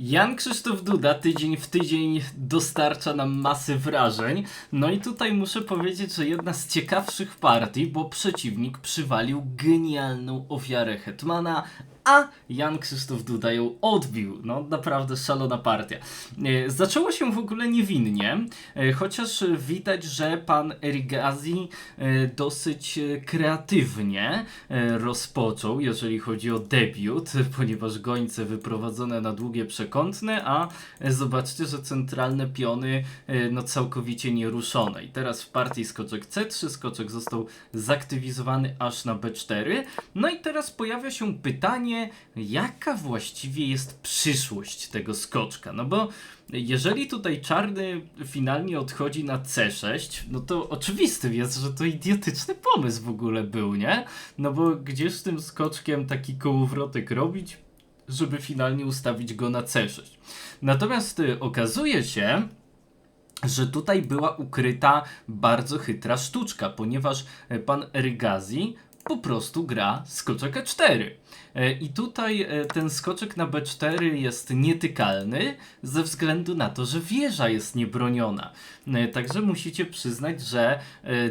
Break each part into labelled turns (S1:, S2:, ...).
S1: Jan Krzysztof Duda tydzień w tydzień dostarcza nam masy wrażeń. No i tutaj muszę powiedzieć, że jedna z ciekawszych partii, bo przeciwnik przywalił genialną ofiarę Hetmana, a Jan Krzysztof Duda ją odbił. No naprawdę szalona partia. E, Zaczęło się w ogóle niewinnie, e, chociaż widać, że pan Erigazi e, dosyć kreatywnie rozpoczął, jeżeli chodzi o debiut, ponieważ gońce wyprowadzone na długie przekątne, a zobaczcie, że centralne piony no całkowicie nieruszone. I teraz w partii skoczek C3, skoczek został zaktywizowany aż na B4. No i teraz pojawia się pytanie, jaka właściwie jest przyszłość tego skoczka? No bo jeżeli tutaj czarny finalnie odchodzi na C6, no to oczywistym jest, że to idiotyczny pomysł w ogóle był, nie? No bo gdzież z tym skoczkiem taki kołowrotek robić, żeby finalnie ustawić go na C6. Natomiast y, okazuje się, że tutaj była ukryta bardzo chytra sztuczka, ponieważ e, pan Rygazi po prostu gra skoczek E4. E, I tutaj e, ten skoczek na B4 jest nietykalny ze względu na to, że wieża jest niebroniona. E, Także musicie przyznać, że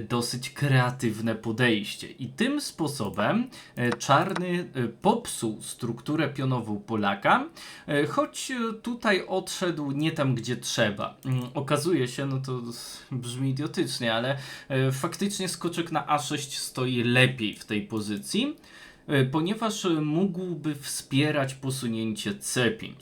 S1: dosyć kreatywne podejście. I tym sposobem czarny popsuł strukturę pionową Polaka, choć tutaj odszedł nie tam, gdzie trzeba. Mm, Okazuje się, no to brzmi idiotycznie, ale faktycznie skoczek na A6 stoi lepiej w tej pozycji ponieważ e, mógłby wspierać posunięcie C5.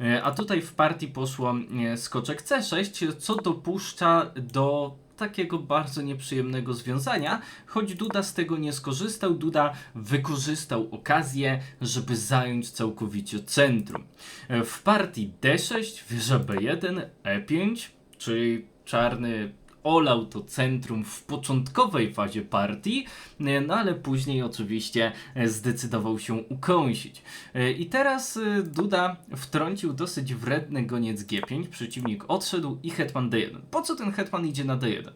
S1: E, A tutaj w partii poszło e, skoczek C6, co dopuszcza do takiego bardzo nieprzyjemnego związania, choć Duda z tego nie skorzystał, Duda wykorzystał okazję, żeby zająć całkowicie centrum. E, W partii D6, wieża B1, E5, czyli czarny olał to centrum w początkowej fazie partii, e, no ale później oczywiście e, zdecydował się ukąsić. E, I teraz Duda wtrącił dosyć wredny goniec G5, przeciwnik odszedł i hetman D1. Po co ten hetman idzie na D1?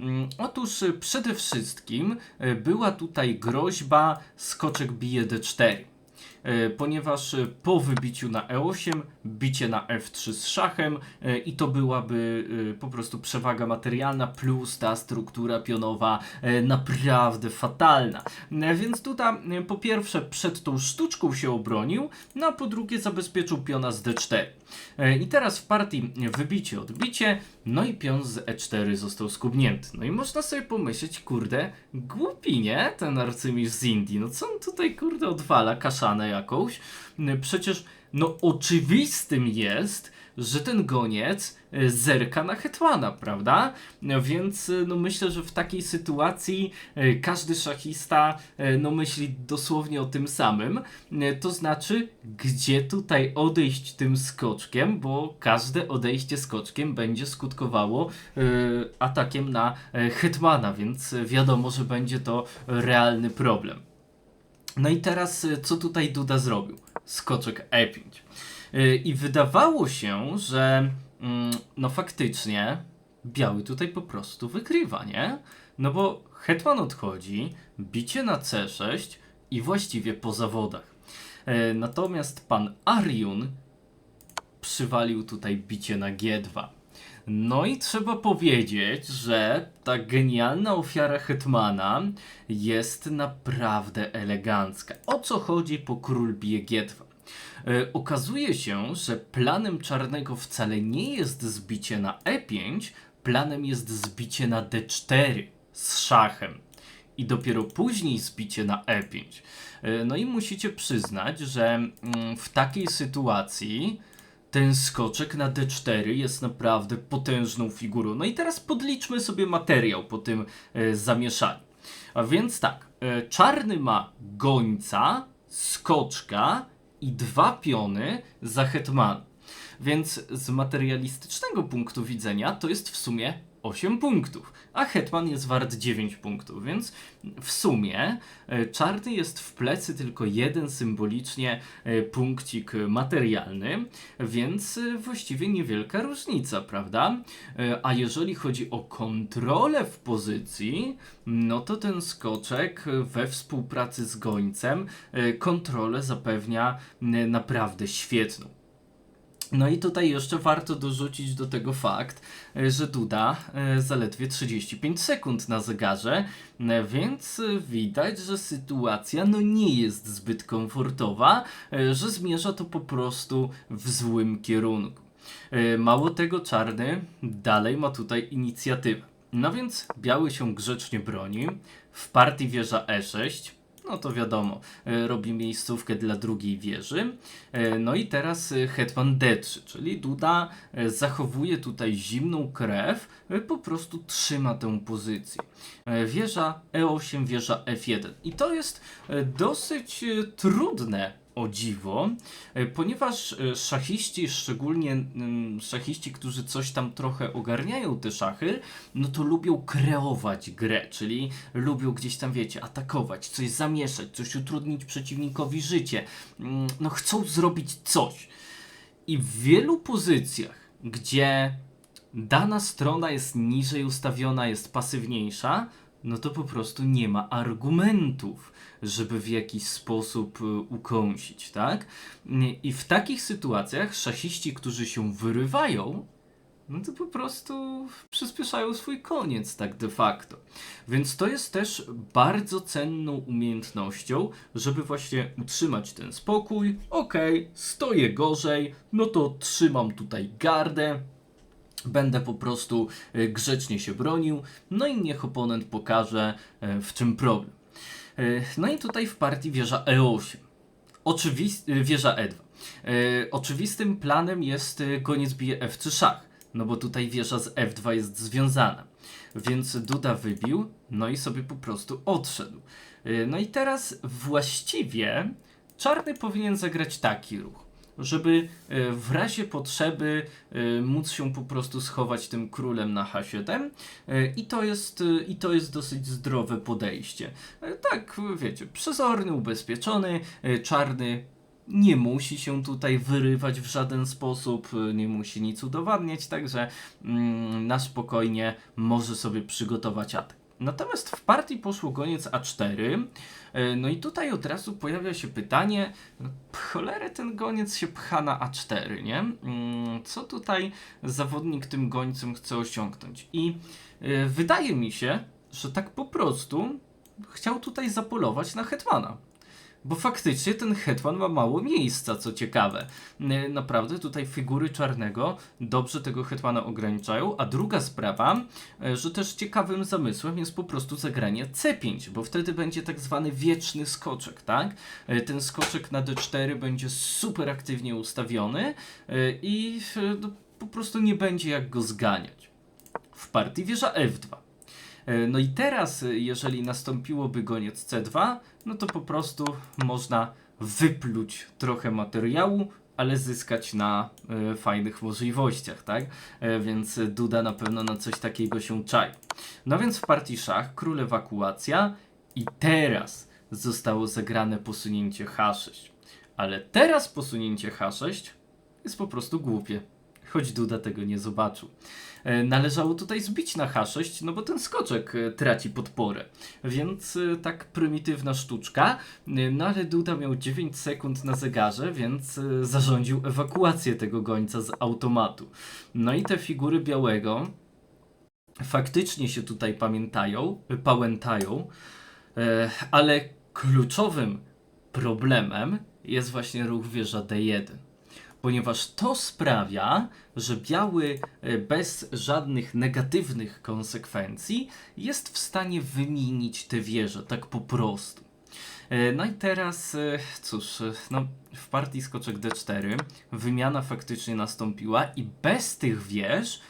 S1: Mm, Otóż przede wszystkim była tutaj groźba skoczek bije D4 e, ponieważ e, po wybiciu na E8, bicie na F3 z szachem e, i to byłaby e, po prostu przewaga materialna plus ta struktura pionowa e, naprawdę fatalna. E, Więc tutaj e, po pierwsze przed tą sztuczką się obronił, no a po drugie zabezpieczył piona z D4. E, I teraz w partii wybicie, odbicie, no i pion z E4 został skubnięty. No i można sobie pomyśleć, kurde, głupi, nie? Ten arcymistrz z Indii. No co on tutaj, kurde, odwala kaszanę jakąś? Przecież, no oczywistym jest, że ten goniec e, zerka na hetmana, prawda? Więc e, no myślę, że w takiej sytuacji e, każdy szachista no myśli dosłownie o tym samym. To znaczy, gdzie tutaj odejść tym skoczkiem, bo każde odejście skoczkiem będzie skutkowało atakiem na hetmana, więc wiadomo, że będzie to realny problem. No i teraz e, co tutaj Duda zrobił? Skoczek E5. E, I wydawało się, że mm, no faktycznie biały tutaj po prostu wygrywa, nie? No bo hetman odchodzi, bicie na C6 i właściwie po zawodach. E, Natomiast pan Ariun przywalił tutaj bicie na G2. No i trzeba powiedzieć, że ta genialna ofiara Hetmana jest naprawdę elegancka. O co chodzi po król G2? E, okazuje się, że planem czarnego wcale nie jest zbicie na E5, planem jest zbicie na D4 z szachem i dopiero później zbicie na E5. E, No i musicie przyznać, że mm, w takiej sytuacji ten skoczek na D4 jest naprawdę potężną figurą. No i teraz podliczmy sobie materiał po tym e, zamieszaniu. A więc tak, e, czarny ma gońca, skoczka i dwa piony za hetmana. Więc z materialistycznego punktu widzenia to jest w sumie 8 punktów, a hetman jest wart 9 punktów, więc w sumie e, czarny jest w plecy tylko jeden symbolicznie e, punkcik materialny, więc e, właściwie niewielka różnica, prawda? A jeżeli chodzi o kontrolę w pozycji, no to ten skoczek we współpracy z gońcem kontrolę zapewnia naprawdę świetną. No i tutaj jeszcze warto dorzucić do tego fakt, e, że Duda e, zaledwie 35 sekund na zegarze, e, więc widać, że sytuacja no nie jest zbyt komfortowa, że zmierza to po prostu w złym kierunku. Mało tego, czarny dalej ma tutaj inicjatywę. No więc biały się grzecznie broni. W partii wieża E6. No to wiadomo, e, robi miejscówkę dla drugiej wieży. E, No i teraz e, hetman D3, czyli Duda zachowuje tutaj zimną krew, po prostu trzyma tę pozycję. Wieża E8, wieża F1. I to jest dosyć trudne o dziwo, e, ponieważ e, szachiści, szczególnie szachiści, którzy coś tam trochę ogarniają te szachy, no to lubią kreować grę, czyli lubią gdzieś tam, wiecie, atakować, coś zamieszać, coś utrudnić przeciwnikowi życie. Mm, No chcą zrobić coś. I w wielu pozycjach, gdzie dana strona jest niżej ustawiona, jest pasywniejsza, no to po prostu nie ma argumentów, żeby w jakiś sposób y, ukąsić, tak? I w takich sytuacjach szasiści, którzy się wyrywają, no to po prostu przyspieszają swój koniec, tak de facto. Więc to jest też bardzo cenną umiejętnością, żeby właśnie utrzymać ten spokój. Okej, stoję gorzej, no to trzymam tutaj gardę, Będę po prostu e, grzecznie się bronił, no i niech oponent pokaże e, w czym problem. E, No i tutaj w partii wieża E8. Oczywist- wieża E2. E, Oczywistym planem jest goniec bije F3 szach, no bo tutaj wieża z F2 jest związana. Więc Duda wybił, no i sobie po prostu odszedł. No i teraz właściwie czarny powinien zagrać taki ruch żeby e, w razie potrzeby e, móc się po prostu schować tym królem na H7 e, i to jest, i to jest dosyć zdrowe podejście. Tak, wiecie, przezorny, ubezpieczony, czarny nie musi się tutaj wyrywać w żaden sposób, nie musi nic udowadniać, także mm, na spokojnie może sobie przygotować atak. Natomiast w partii poszło goniec A4, e, no i tutaj od razu pojawia się pytanie, no, cholerę ten goniec się pcha na A4, nie? Mm, Co tutaj zawodnik tym gońcem chce osiągnąć? I e, wydaje mi się, że tak po prostu chciał tutaj zapolować na hetmana. Bo faktycznie ten hetman ma mało miejsca, co ciekawe. N- Naprawdę tutaj figury czarnego dobrze tego hetmana ograniczają. A druga sprawa, e, że też ciekawym zamysłem jest po prostu zagranie C5, bo wtedy będzie tak zwany wieczny skoczek, tak? E, Ten skoczek na D4 będzie super aktywnie ustawiony e, i e, no, po prostu nie będzie jak go zganiać. W partii wieża F2. E, No i teraz, e, jeżeli nastąpiłoby goniec C2, no to po prostu można wypluć trochę materiału, ale zyskać na e, fajnych możliwościach, tak? Więc Duda na pewno na coś takiego się czai. No więc w partii szach król ewakuacja i teraz zostało zagrane posunięcie H6. Ale teraz posunięcie H6 jest po prostu głupie. Choć Duda tego nie zobaczył. E, Należało tutaj zbić na H6, no bo ten skoczek e, traci podporę. Więc e, tak prymitywna sztuczka. No ale Duda miał 9 sekund na zegarze, więc zarządził ewakuację tego gońca z automatu. No i te figury białego faktycznie się tutaj pamiętają, pałętają, ale kluczowym problemem jest właśnie ruch wieża D1 ponieważ to sprawia, że biały e, bez żadnych negatywnych konsekwencji jest w stanie wymienić tę wieżę, tak po prostu. E, No i teraz, e, cóż, no, w partii skoczek D4 wymiana faktycznie nastąpiła i bez tych wież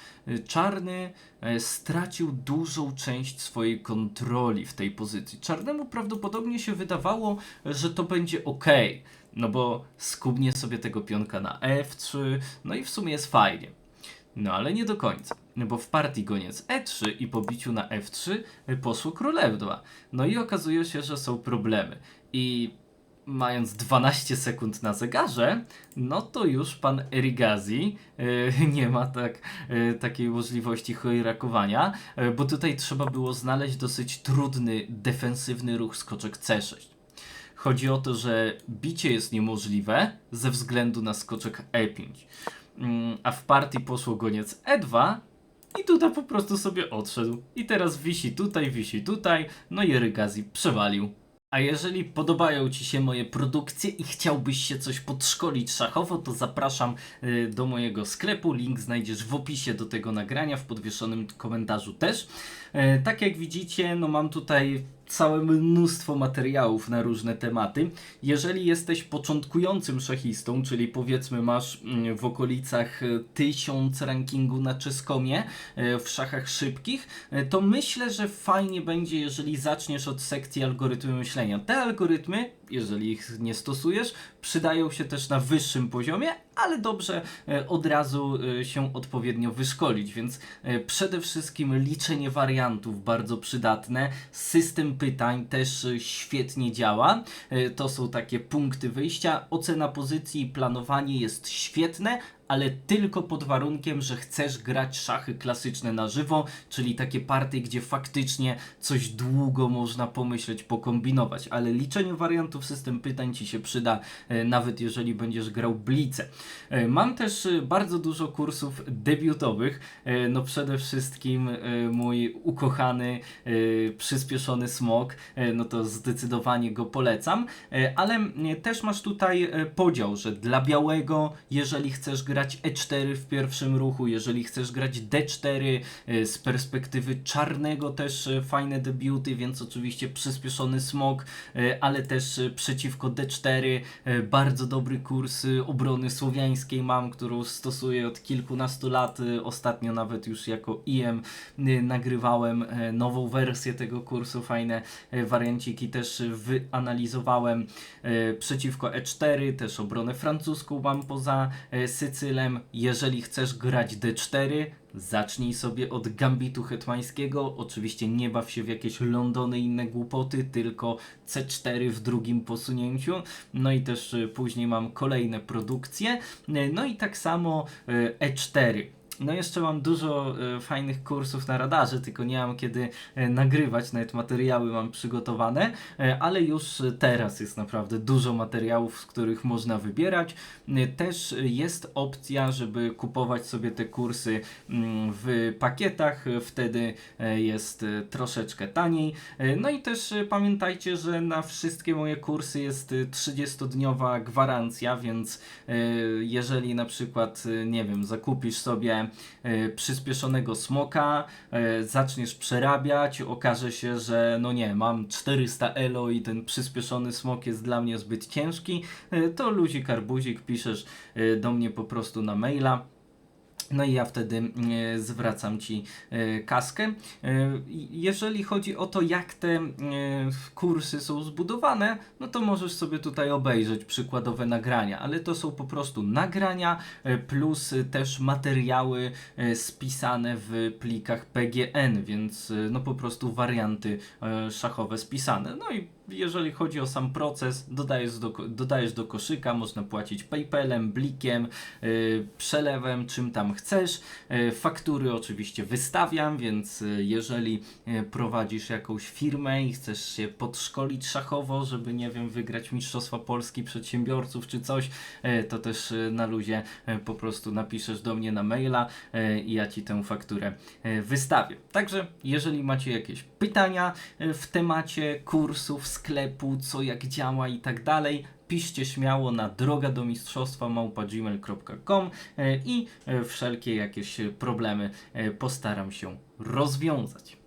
S1: czarny stracił dużą część swojej kontroli w tej pozycji. Czarnemu prawdopodobnie się wydawało, że to będzie ok, no bo skubnie sobie tego pionka na F3, no i w sumie jest fajnie. No ale nie do końca, bo w partii goniec E3 i po biciu na F3 poszło król F2. No i okazuje się, że są problemy. I mając 12 sekund na zegarze, no to już pan Erigazi e, nie ma tak, e, takiej możliwości chojrakowania, e, bo tutaj trzeba było znaleźć dosyć trudny, defensywny ruch skoczek C6. Chodzi o to, że bicie jest niemożliwe ze względu na skoczek E5. mm, a w partii poszło goniec E2 i Duda po prostu sobie odszedł. I teraz wisi tutaj, wisi tutaj, no i Rygazi przewalił. A jeżeli podobają Ci się moje produkcje i chciałbyś się coś podszkolić szachowo, to zapraszam y, do mojego sklepu. Link znajdziesz w opisie do tego nagrania, w podwieszonym komentarzu też. E, Tak jak widzicie, no mam tutaj całe mnóstwo materiałów na różne tematy. Jeżeli jesteś początkującym szachistą, czyli powiedzmy masz mm, w okolicach e, 1000 rankingu na czeskomie e, w szachach szybkich, e, to myślę, że fajnie będzie, jeżeli zaczniesz od sekcji algorytmy myślenia. Te algorytmy, jeżeli ich nie stosujesz, przydają się też na wyższym poziomie, ale dobrze e, od razu e, się odpowiednio wyszkolić, więc e, przede wszystkim liczenie wariantów bardzo przydatne, system pytań też świetnie działa, to są takie punkty wyjścia, ocena pozycji i planowanie jest świetne, ale tylko pod warunkiem, że chcesz grać szachy klasyczne na żywo, czyli takie partie, gdzie faktycznie coś długo można pomyśleć, pokombinować, ale liczenie wariantów, system pytań Ci się przyda, e, nawet jeżeli będziesz grał blice. E, Mam też e, bardzo dużo kursów debiutowych, no przede wszystkim mój ukochany, przyspieszony smok, no to zdecydowanie go polecam, ale też masz tutaj podział, że dla białego, jeżeli chcesz grać E4 w pierwszym ruchu, jeżeli chcesz grać D4 e, z perspektywy czarnego też e, fajne debiuty, więc oczywiście przyspieszony smok, e, ale też przeciwko D4 e, bardzo dobry kurs obrony słowiańskiej mam, którą stosuję od kilkunastu lat, ostatnio nawet już jako IM nagrywałem nową wersję tego kursu, fajne warianciki też wyanalizowałem przeciwko E4, też obronę francuską mam poza e, Jeżeli chcesz grać D4, zacznij sobie od gambitu hetmańskiego. Oczywiście nie baw się w jakieś Londony i inne głupoty, tylko C4 w drugim posunięciu. No i też e, później mam kolejne produkcje. E, No i tak samo e, E4. No jeszcze mam dużo e, fajnych kursów na radarze, tylko nie mam kiedy e, nagrywać, nawet materiały mam przygotowane, e, ale już teraz jest naprawdę dużo materiałów, z których można wybierać. Też jest opcja, żeby kupować sobie te kursy mm, w pakietach, wtedy jest troszeczkę taniej. No i też pamiętajcie, że na wszystkie moje kursy jest e, 30-dniowa gwarancja, więc jeżeli na przykład, nie wiem, zakupisz sobie e, przyspieszonego smoka, e, zaczniesz przerabiać, okaże się, że no nie, mam 400 elo i ten przyspieszony smok jest dla mnie zbyt ciężki, e, to luzik arbuzik piszesz do mnie po prostu na maila. No i ja wtedy e, zwracam Ci e, kaskę. E, jeżeli chodzi o to, jak te e, kursy są zbudowane, no to możesz sobie tutaj obejrzeć przykładowe nagrania, ale to są po prostu nagrania plus też materiały spisane w plikach PGN, więc no po prostu warianty szachowe spisane. No i jeżeli chodzi o sam proces, dodajesz do, dodajesz do koszyka, można płacić PayPalem, blikiem, yy, przelewem, czym tam chcesz. Yy, faktury oczywiście wystawiam, więc yy, jeżeli yy, prowadzisz jakąś firmę i chcesz się podszkolić szachowo, żeby nie wiem, wygrać Mistrzostwa Polski Przedsiębiorców czy coś, yy, to też yy, na luzie po prostu napiszesz do mnie na maila yy, i ja Ci tę fakturę wystawię. Także jeżeli macie jakieś pytania w temacie kursów, sklepu, co jak działa i tak dalej, piszcie śmiało na droga do mistrzostwa małpa.gmail.com e, i e, wszelkie jakieś e, problemy postaram się rozwiązać.